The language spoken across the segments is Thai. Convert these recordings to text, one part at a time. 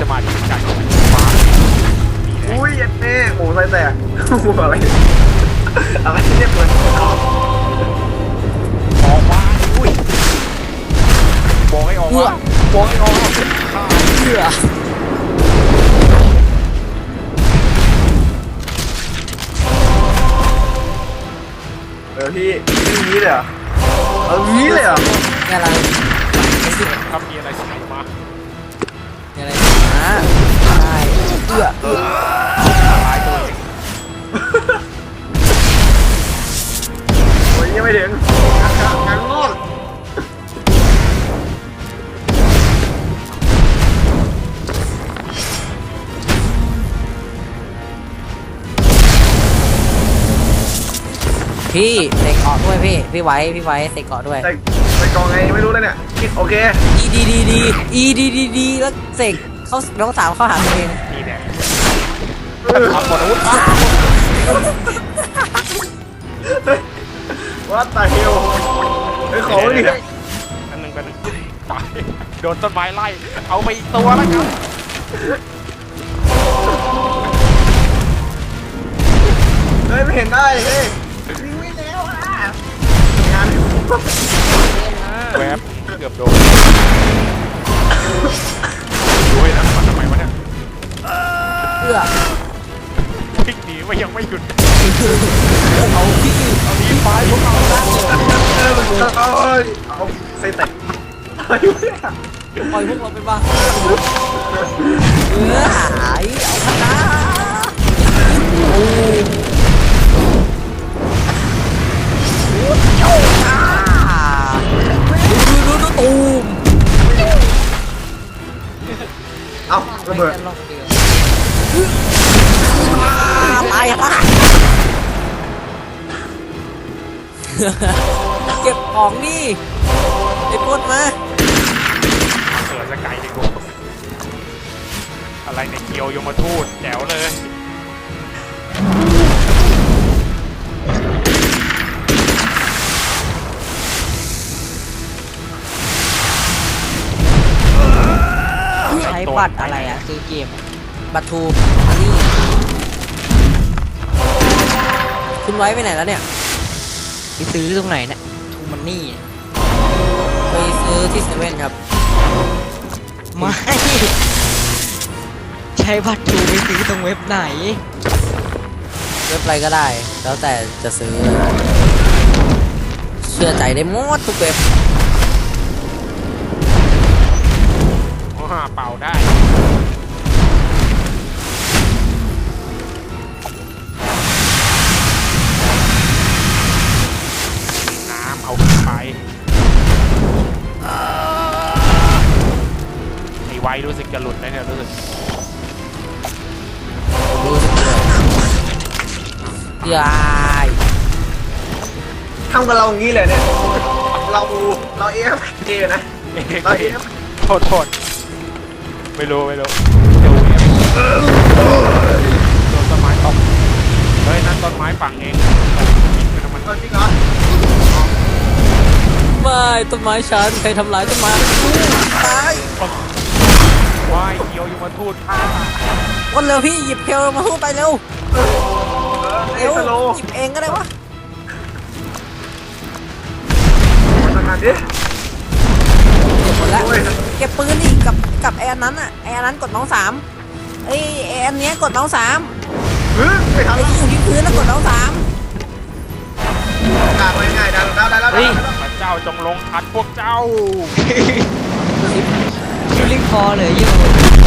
จะมาดีใจมาดีแหละอุ้ยเอ็ดเน่โอ้ใส่แตกหัวอะไรอะไรเนี่ยเปิดออกมาอุ้ยบอกให้ออกมาบอกให้ออกมาเชื่อเออพี่อย่างนี้เลยเหรอเอางี้เลยเหรอนี่อะไรทำมีอะไร อื้อเอื้อตายตัวเองโอ้ยยังไม่ถึงงานงานงอกพี่เสกเกาะด้วยพี่ พี่ไว้ พี่ไว้เสกเกาะด้วยใส่ใส่กองไงไม่รู้เลยเนี่ยโอเค อีดีดีดีอีดีดีดีแล้วเสกเขาน้องสาวเข้าหาตัวเอง นี่แหละเออทำหมดอาวุธวัดตาเฮลไอ้ยของนี่อันหนึ่งเป็นหนึ่งตายโดนต้นไม้ไล่ เอาไปอีกตัวแล้วกันเฮ้ยไม่เห็นได้เฮ้ยวิ่งไม่แล้วอะงานแวบเกือบโดนดูให้นะมันทำไมวะเนี่ย เอื้อพลิกหนี ว่ายังไม่หยุด เอาพี่เอาดีไปพวกเราเออเอ้ยเอาใส่แตกอะไรวะเนี่ยปล่อยพวกเราไปบ้างเอื้อหายเอาคณะโอ้โอ้อ่าดูดูดูตูมเอาระเบิด ตายละเก็บของนี่ไอ้พดมาเสือสกายดีกว่าอะไรเนี่ยเกียวยมทูตแจ๋วเลยใช้บัตรอะไรอะซื้อเกมอะบัตรทูอัน คุณไว้ไปไหนแล้วเนี่ยไปซื้อตรงไหนเนี่ยทูมันนี่ไปซื้อที่เซเว่นครับไม่ใช้บัตรทูไปซื้อตรงเว็บไหน เว็บอะไรก็ได้ แล้วแต่จะซื้อ เชื่อใจได้หมดทุกเว็บว้าเป่าได้ รู้สึกจะหลุดนะเนี่ยรู้สึกรู้สึกเลยยายทำกับเราอย่างนี้เลยเนี่ย เราเราเอฟเนะเอ๊ะเราเอฟโทษโทษไม่รู้ไม่รู้เดี๋ยวเอฟโดนต้นไม้ตกเฮ้ยนั่นต้นไม้ฝั่งเองไม่ต้องมันเอาจริงเหรอไม่ต้นไม้ฉันใครทำลายต้นไม้ตาย ว่ายเกียวอยู่มาทูดฆ่าคนเร็วพี่หยิบเพลมาพูดไปเร็วเออไอ้เร็วสโลหยิบเองก็ได้วะมาทำงานดิเก็บหมดแล้วโอ้ยเก็บปืนดิกับกับแอนนั้นอะแอนนั้นกดน้องสามเอ้ยแอนเนี้ยกดน้องสามเฮ้ยไม่ทำไอ้ที่อยู่ที่พื้นแล้วกดน้องสามกาดไว้ง่ายได้แล้วได้แล้วได้เฮ้ยแล้วพระเจ้าจงลงทันพวกเจ้า คิวลิง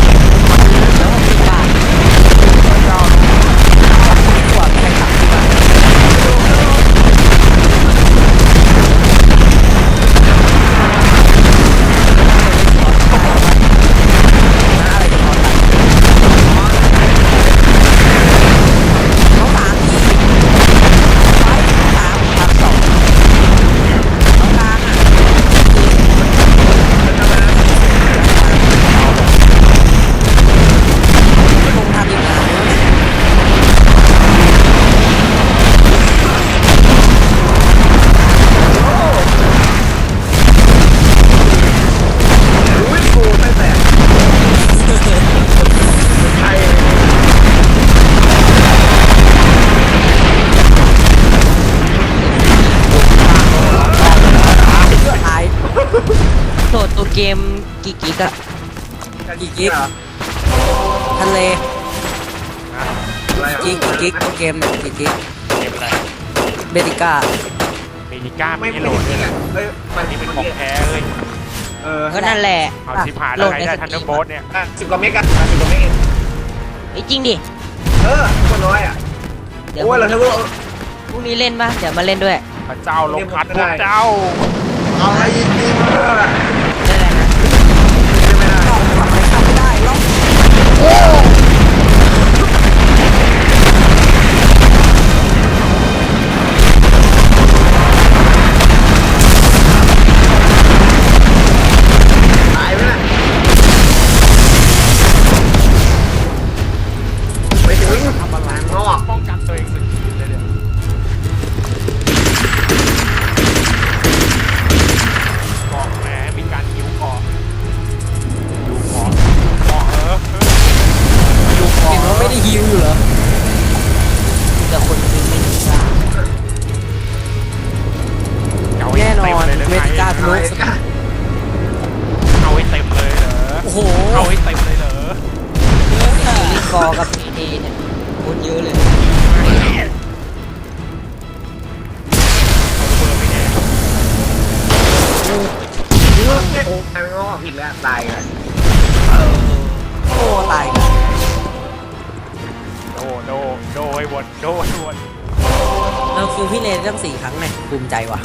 กี่กิ๊กเหรอทะเลอะไรเหรอกิ๊กกิ๊กเกมเนี่ยกี่กิ๊กเกมอะไรเบติก้าเมนิก้าไม่ไม่ไม่ให้โหลดจเลริยงอะเอ้ยมันนี่เป็นมันของแท้เลยเออก็นั่นแหละเอาชิบหายแล้วใครได้ทันเดอร์โบสเนี่ยสิบกว่าเมกะสิบกว่าเมกะไอ้ยจริงดิเออคนน้อยอะเดี๋ยวโอ้ยเราเธอว่าพรุ่งนี้เล่นปะเดี๋ยวมาเล่นด้วยพระเจ้าลงพัดพวกเจ้าเอาอะไรยิงยิงเออได้แหล ต โดให้วนโดให้วนเราคิวพี่เนยตั้งสี่ครั้งเนี่ยภูมิใจว่ะ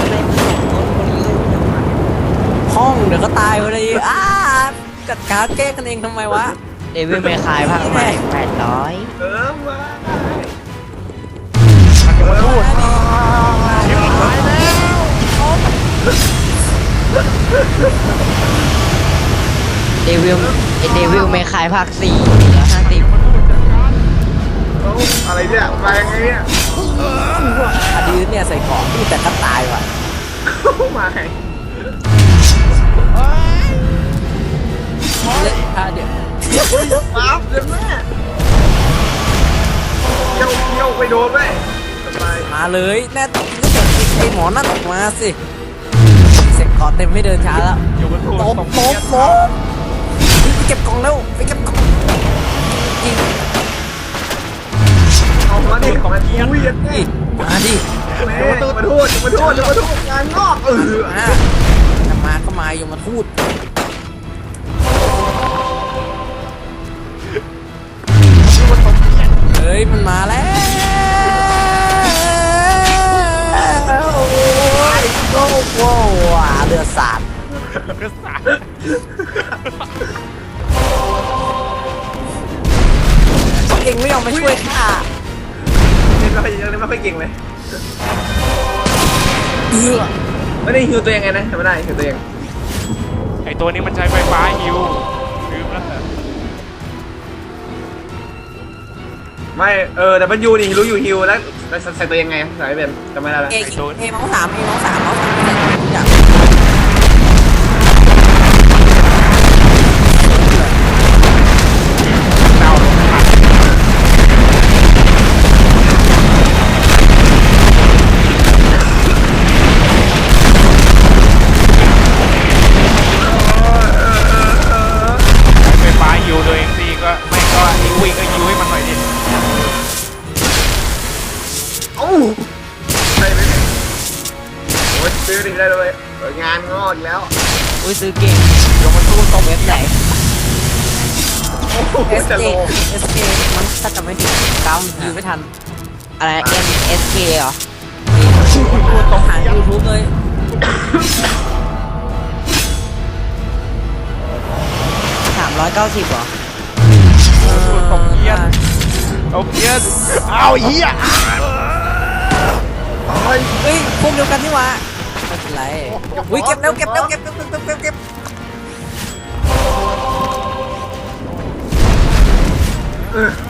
อะไรมันสองคนคนนี้เลยไม่ทำไมห้องเดี๋ยวก็ตายพอดีอ้าจัดการแก้กันเองทำไมวะเดวิลเมคายภาคใหม่แปดร้อยเออมามันจะมาพูดเดวิลเดวิลเมคายภาคสี่เหลื อห้าสิบเอ้าอะไรเนี่ยมายังไงเนี่ยอดีตเนี่ยใส่เกราะนี่แต่ก็ตายว่ะมาไงเล่นท่าเดี๋ยวปั๊บเดี๋ยวแม่เที่ยวเที่ยวไปโดนไหมสบายมาเลยแน่ต้องเกิดไอ้หมอนั่นออกมาสิเสร็จเกราะเต็มไม่เดินช้าแล้วอยู่บนพูดโต๊ะตรงโต๊ะนี้โต๊ะไปเก็บกล่องแล้วไปเก็บกล่องยิง เอามาดิมาดิอุ้ยยัดดินี่มาดิแม่มาโทษมาโทษมาโทษงานงอกเออมาจะมาก็มาอยู่มาทูดเฮ้ยมันมาแล้วโอ้ยโอ้โหว้าเลือดสาดก็สาดเองไม่ยอมมาช่วยข้าเล่นไม่ ค่อยเล่นไม่ค่อยเก่งเลยเอือไม่ได้ฮิวตัวเองไงนะทำไม่ได้ฮิวตัวเองไอตัวนี้มันใช้ไฟฟ้าฮิวลืมแล้วเหรอไม่เออแต่มันยูนี่รู้อยู่ฮิวแล้วแล้วใส่ตัวเองไงใส่ไม่เป็นจำไม่ได้แล้วเอเอกน้องสามเอกน้องสามน้องสาม งอกแล้วอุ้ยซื้อเก่งยกมาสู้ตรงเว็บไหน โอ้โหเอสจะเอโลเอสเมันถ้าจำไม่ผิดกำอยู่ไม่ทัน อะไร M S K เหรอต้องหายูทูบเลย สามร้อยเก้าสิบเหรอตรงเยียนตรงเยียนเอาเหี้ย เฮ้ยพวกเดียวกันนี่หว่า ไม่เป็นไรอุ้ยเก็บแล้วเก็บแล้วเก็บเก็บเก็บเก็บเก็บอุ้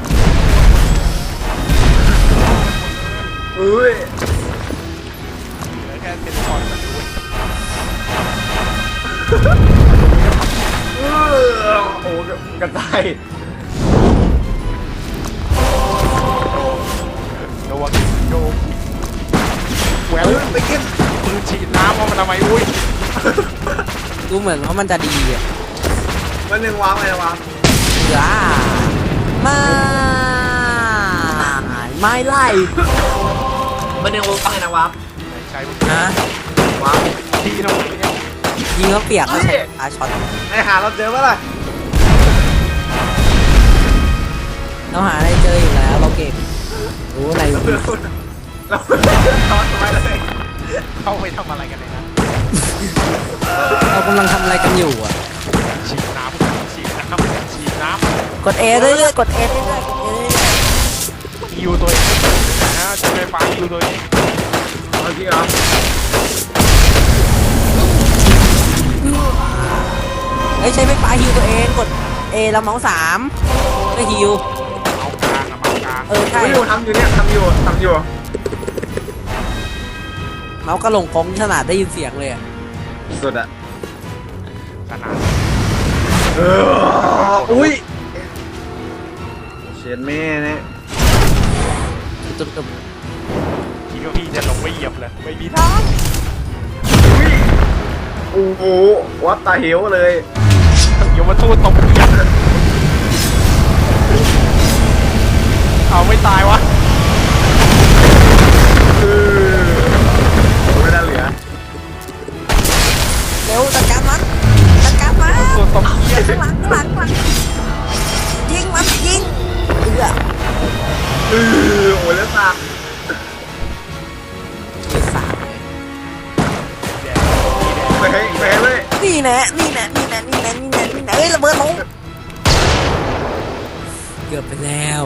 มือนว่ามันจะดีอะมันหนึ่งวางไว้นะวางเหลือมาไม่ไล่มันหนึ่งวางไว้นะวางใช้นะวางที่ตรงไหนเนี่ยยิงแล้วเปียกก็ใช้อาช็อตไอหาเราเจอปะล่ะเราหาอะไรเจออยู่แล้วเราเก่งรู้อะไรอยู่เราทอดทำไมเลยเข้าไปทำอะไรกันเลยนะ เรากำลังทำอะไรกันอยู่อะ ฉีดน้ำฉีดน้ำฉีดน้กด A เรื่อยๆกด A เรื่อยๆกด A เรื่อยำฮิวตัวเองนะจะไปฟ้าฮิวตัวเองเอาจริงเหรอๆเฮ้ยใช้ไฟฟ้าฮิวตัวเองกด A แล้วเมาส์สามก็ฮิวเอากลางอะมากลางเออใช่ไม่อยู่ทำอยู่เนี่ยทำอยู่ทำอยู่เมาส์ก็ลงกลมขนาดได้ยินเสียงเลยอะ สุดอะขนาดเอออุ้ยเชียนแม่เนี่ยจุดจุดคิดว่าพี่จะลงไม่เหยียบเลยไม่มีทางอุ้ยโอ้โหวัดตาเหวเลยโยมมาทูตตกเหยียบเอาไม่ตายวะ เกือบไปแล้ว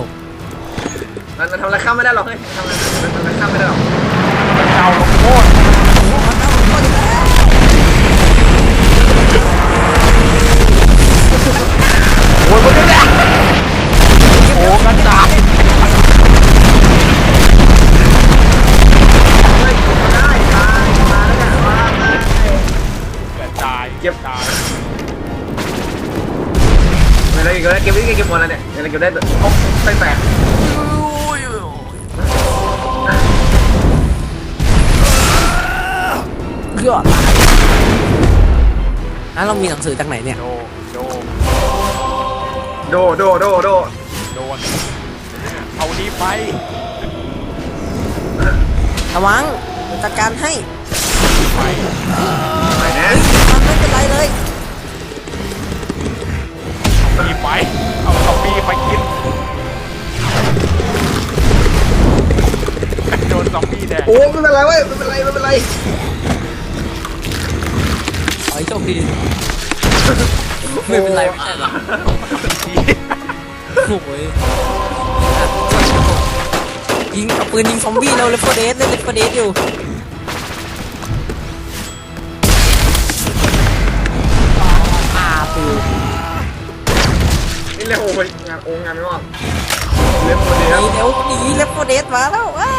มันมันทำอะไรข้ามไม่ได้หรอกเฮ้ยทำอะไรมันทำอะไรข้ามไม่ได้หรอกเจ้าลงโทษโอ้มันเอาลงมาอีกแล้วโอ้ยมันเนี่ยโอ้กระจายเฮ้ยได้ตายมาแล้วเนี่ยมาเกระจายเก็บตายไม่ได้อีกแล้วเก็บไว้เก็บหมดแล้วเนี่ย อะไรเก็บได้แต่โอ้ใส่แตกเกือบตายอะเรามีหนังสือจากไหนเนี่ย โด โด โด โด โด โด โดนเอานี้ไป ระวังจัดการให้ไปไปนะมันไม่เป็นไรเลย มีไป เอาซอมบี้ไปกิน โดนซอมบี้แดงโอ้ไม่เป็นไรเว้ยไม่เป็นไรไม่เป็นไรขอให้โชคดีไม่เป็นไรไม่ใช่หรอโอ้ยยิงเอาปืนยิงซอมบี้เราเลฟเฟอร์เดสเล่นเลฟเฟอร์เดสอยู่ นี่เร็วโอ้ยงานโอ้งานไม่ว่างเล่นคนเดียวหนีเดี๋ยวหนีเลฟเฟอร์เดสมาแล้วว้า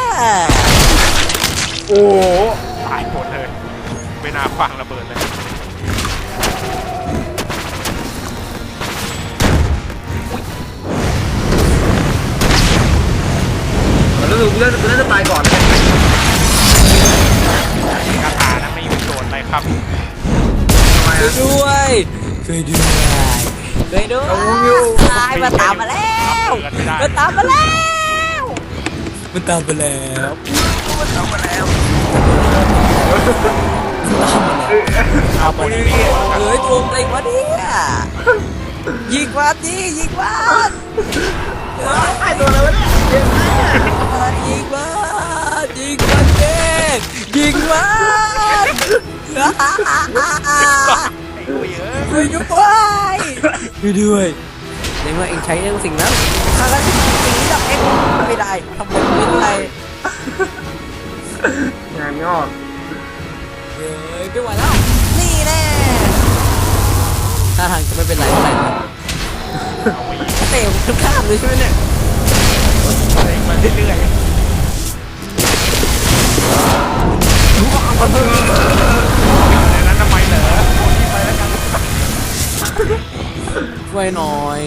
โอ้โหตายหมดเลย ไม่น่าฟังระเบิดเลยรู้สึกเล่นเล่นจะตายก่อนคาถานั้นไม่มีประโยชน์อะไรครับทำไมช่วยอะด้วยช่วยด้วย ช่วยด้วยตายมาตามมาแล้วมันตามมาแล้วมันตามมาแล้วมันตามมาแล้วเอาไปนี่เฮ้ยตัวอะไรวะเนี่ยยิงมันดิยิงมันไอ้ตัวอะไรวะเนี่ยเจ็บมากยิงมันยิงมันเองยิงมันไอ้ลุยเอ้ยช่วยด้วย ช่วยด้วยในเมื่อเองใช้เรื่องสิ่งนั้นถ้าแล้วสิ่งนี้ดับเองไม่ได้ทำไมไม่ได้งานงอกเฮ้ยไม่ไหวแล้ว นี่แน่ถ้าทางจะไม่เป็นไรเท่าไหร่นะเอาไปยิงเตะทุกข้ามเลยใช่ไหมเนี่ยเองมาเรื่อยๆในนั้นทำไมเหรอคนที่ไปแล้วกัน ช่วยหน่อย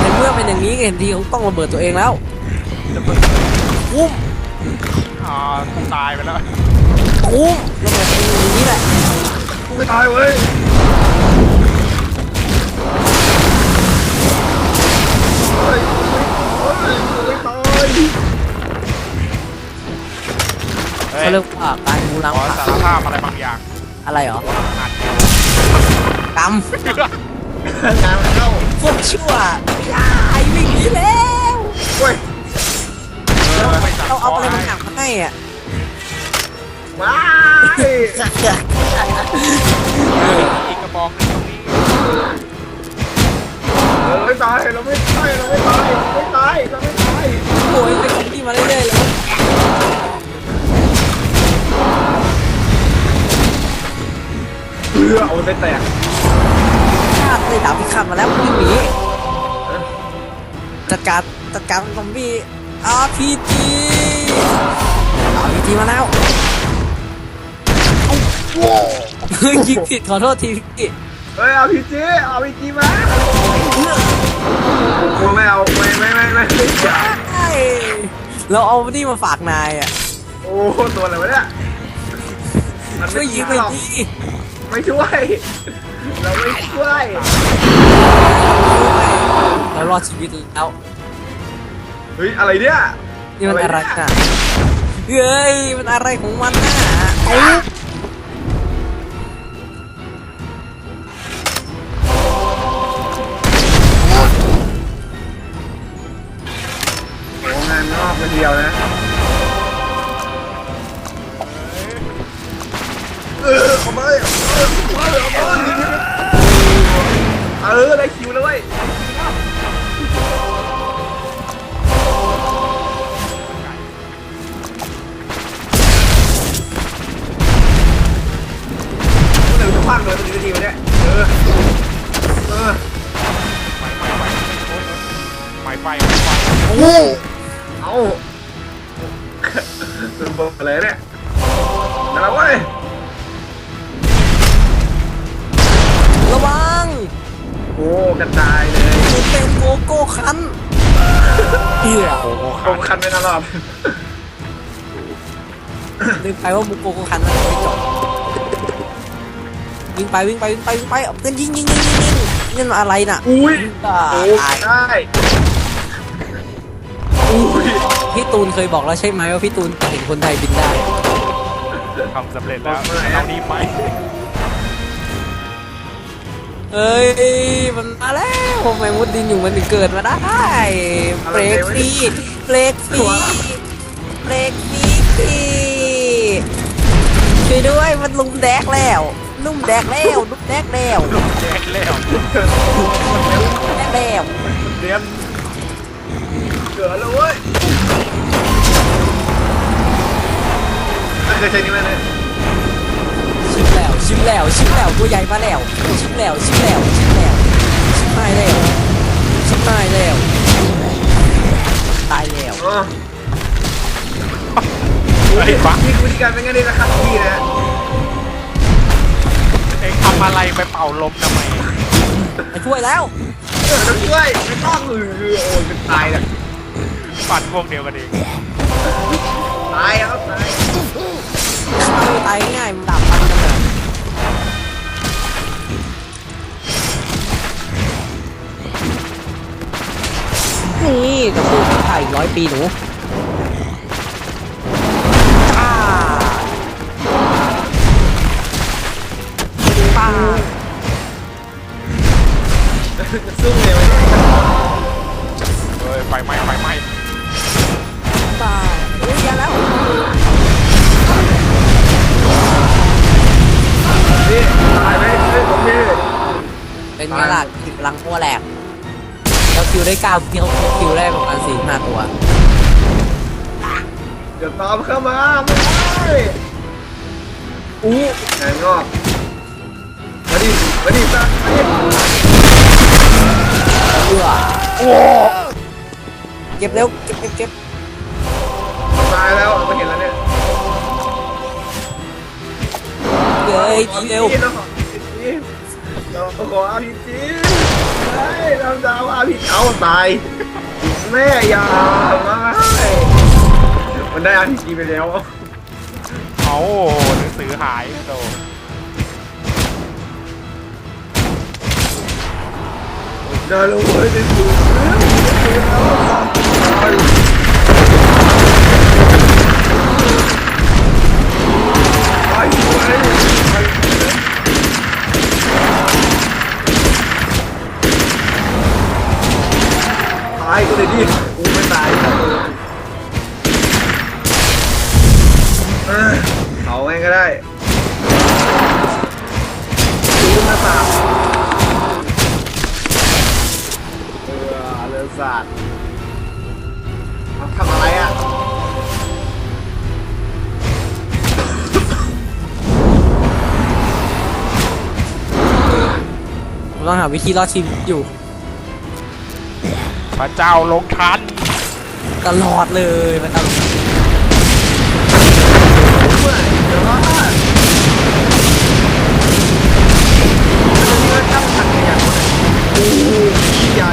ในเมื่อเป็นอย่างนี้ไงเห็นทีเขาต้องระเบิดตัวเองแล้วอุ้มอ่าตายไปแล้วอุ้มระเบิดตัวเองอย่างนี้แหละกูไม่ตายเว้ยเฮ้ยเฮ้ยกูไม่ตาย เฮ้ยเขาเรียกว่าการมูล้างขอผักสารภาพอะไรบางอย่างอะไรเหรออัดกรรมงานมันเข้าพวกชั่วไอ้วิ่งหนีแล้วเว้ยไม่จับเราคเอาออะไรให้มาหนักมาให้อะว้ายอีกกระบอกหนึงตรงนี้เราไม่ตายเราไม่ตายเราไม่ตายเราไม่ตายเราไม่ตายโอ้ยเป็นคนที่มาเรื่อยๆเลย เพื่อเอาไปแตกชาติเลยดาบพิฆาตมาแล้ววิ่งหนีจัดการจัดการซอมบี้ RPG RPG มาแล้วเฮ้ยยิงผิดขอโทษทีพี่เฮ้ยเอาพีจีเอาพีจีมากูไม่เอาไม่ไม่ไม่ไม่ไม่ใช่เราเอานี่มาฝากนายอะ โอ้ตัวอะไรวะเนี่ย มันช่วยยิงไปหรอกดิ ไม่ช่วย เราไม่ช่วย เรารอดชีวิตแล้วเฮ้ย อะไรเนี่ย นี่มันอะไรน่ะเฮ้ย มันอะไรของมันน่ะ เดี๋ยวจะพังเลยมันจะดีวะเนี่ยเออเออไฟไฟไฟไฟโอ้เอาเป็นเบอร์อะไรเนี่ยนั่นแหละเว้ยระวังโอ้กระจายเลยมันเป็นโกโก้คันเหี้ยโอ้โหตรงคันไม่ตลอดลืมไปว่ามุกโกโก้คันมันไม่จบ วิ่งไปวิ่งไปวิ่งไปวิ่งไปเอาเพื่อนยิงยิงยิงยิงยิงนี่มันอะไรน่ะอุ้ยตาโอ้ตายได้อุ้ยพี่ตูนเคยบอกแล้วใช่ไหมว่าพี่ตูนเห็นคนไทยบินได้ทำสำเร็จแล้วเราดีไหมเอ้ยมันมาแล้วทำไมมุดดินอยู่มันถึงเกิดมาได้เบรกฟรีเบรกฟรีเบรกฟรีช่วยด้วยมันลุมแดกแล้ว ลุมแดกแล้วลุมแดกแล้วแจ็คแล้วแดกแล้วเรียนเกิดแล้วเว้ยเคยใช้นี่ไหมเนี่ยชิมแล้วชิมแล้วชิมแล้วตัวใหญ่มาแล้วชิมแล้วชิมแล้วชิมแล้วชิมไม่แล้วชิมไม่แล้วตายแล้วอ๋อไอ้บักนี่วิธีการเป็นไงดีนะครับพี่นะเองทำอะไรไปเป่าลมทำไมมาช่วยแล้วเออต้องช่วยไม่ต้องเออโอ้ยเป็นตายเลยปั่นพวกเดียวกันเองตายครับตายตายง่ายมันดับมันกันเลยนี่กระสุนไข่ร้อยปีหนู ป้าสู้เลยวะเนี่ยเฮ้ยไฟไหม้ไฟไหม้ป้าเฮ้ยอย่าแล้วนี่ตายไหมเฮ้ยผมพี่เป็นไงล่ะคิวพลังตัวแหลกเราคิวได้เก้าคิวคิวได้ประมาณสี่ห้าตัวเดี๋ยวตามเข้ามาไม่ได้อู้งานงอก มาดิมาดิมาดิเอื้อเก็บเร็วเก็บเก็บเก็บตายแล้วไม่เห็นแล้วเนี่ยเฮ้ยทีเร็วเราขออาพีจีเฮ้ยเราจะเอาอาพีเอาตายแม่อย่าไม่มันได้อาร์พีจีไปแล้วเอาหนังสือหายโตได้ แล้วเต้องหาวิธีรอดชีวิตอยู่ พระเจ้าลงทันตลอดเลยมันตลอดเมื่อไหร่เดี๋ยวรอดอันนี้ก็ตั้งทันกันอย่างไรโอ้โหใหญ่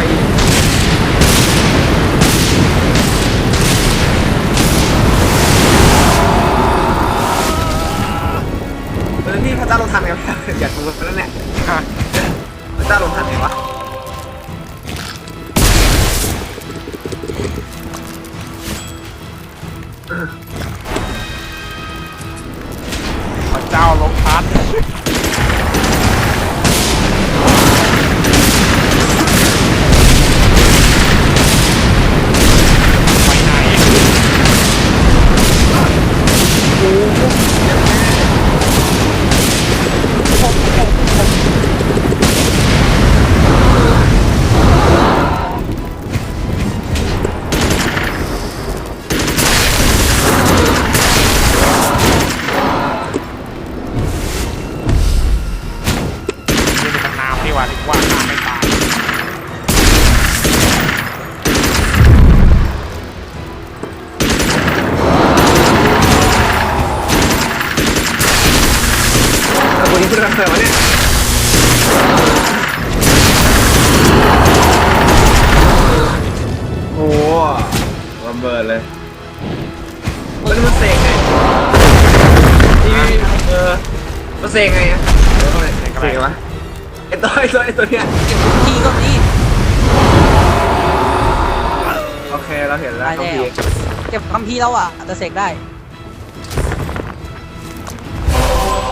เออนี่พระเจ้าลงทันไงวะอยากรู้แล้วเนี่ย ฮะพระ ระเบิดเลยมันมันเสกไงนี่เออมันเสกไงอะเดี๋ยวก่อนเสกวะไอตัวไอตัวไอตัวเนี้ยเก็บวิธีก็นี่โอเคเราเห็นแล้วได้เขาแล้วพีเก็บคัมภีร์แล้วอะจะเสกได้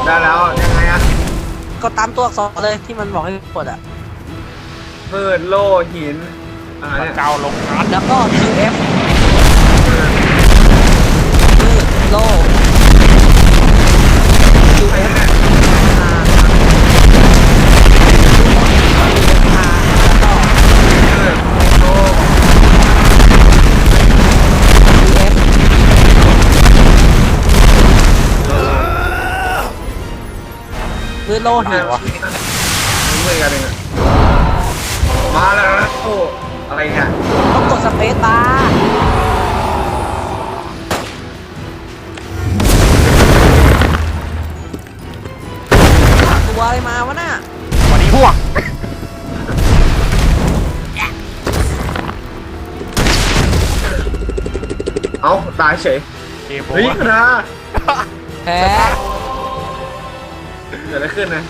ได้แล้วยังไงอะก็ตามตัวอักษรเลยที่มันบอกให้กดอะ มืดโล่หินอ่าพระเนี่ยเจ้าลงทันแล้วก็ QF โลดูไปเนี่ยอาอาแล้วก็เออโล่ QF มืดโลหิวมืดกันเองอะมาแล้วนะโอ้อะไรเนี่ยต้องกดสเปซบาร์ อะไรมาวะน่ะวันนี้พวกเอ้าตายเฉยเกมโอเฮ้ยเวอร์นะแพ้ เกิดอะไรขึ้นนะ